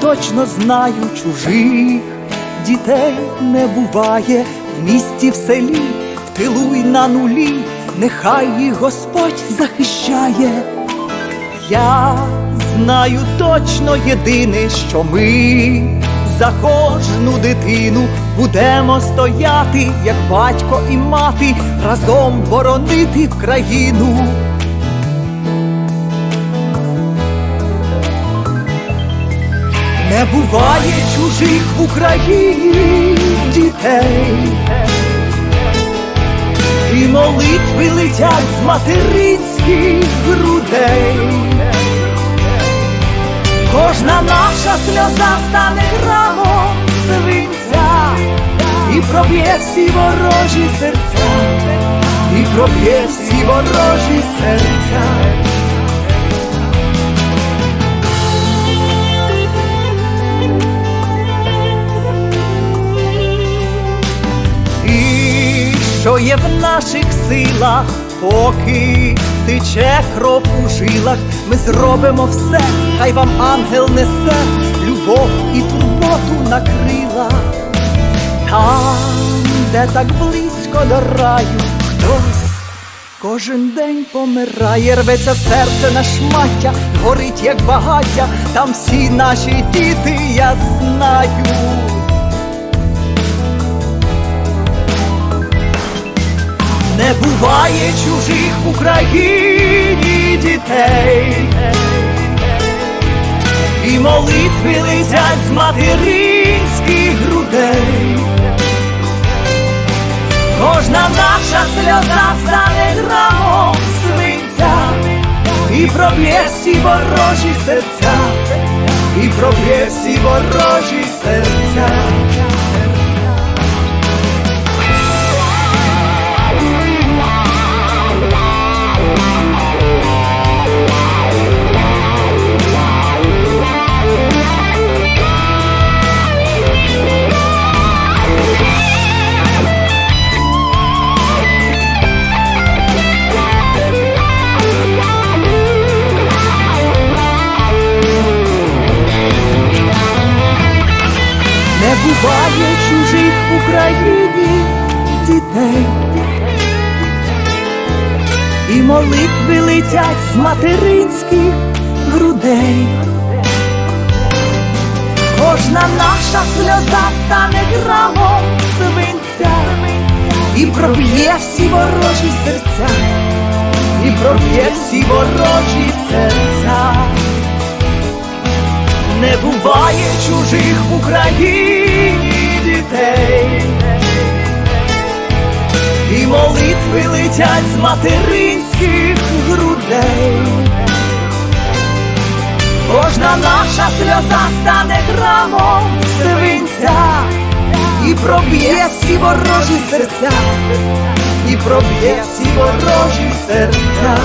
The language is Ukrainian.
точно знаю, чужих дітей не буває в місті, в селі, в тилу й на нулі, нехай їх Господь захищає. Я знаю точно єдине, що ми за кожну дитину будемо стояти, як батько і мати, разом боронити країну. Не буває чужих в Україні дітей, і молитви летять з материнських грудей. Кожна наша сльоза стане грамом свинця, і проб'є всі ворожі серця, і проб'є всі ворожі серця. Що є в наших силах, поки тече кров у жилах, ми зробимо все, хай вам ангел несе любов і турботу на крилах. Там, де так близько до раю, хтось кожен день помирає, рветься серце на шмаття, горить як багаття, там всі наші діти, я знаю. Не буває чужих в Україні дітей, і молитви летять з материнських грудей. Кожна наша сльоза стане грамом свинця, і проб'є всі ворожі серця, і проб'є всі ворожі серця. Буває чужих в Україні дітей, і молитви летять з материнських грудей. Кожна наша сльоза стане грамом свинця, і проб'є всі ворожі серця, і проб'є всі ворожі серця. Не буває чужих в Україні дітей, і молитви летять з материнських грудей. Кожна наша сльоза стане грамом свинця, і проб'є всі ворожі серця, і проб'є всі ворожі серця.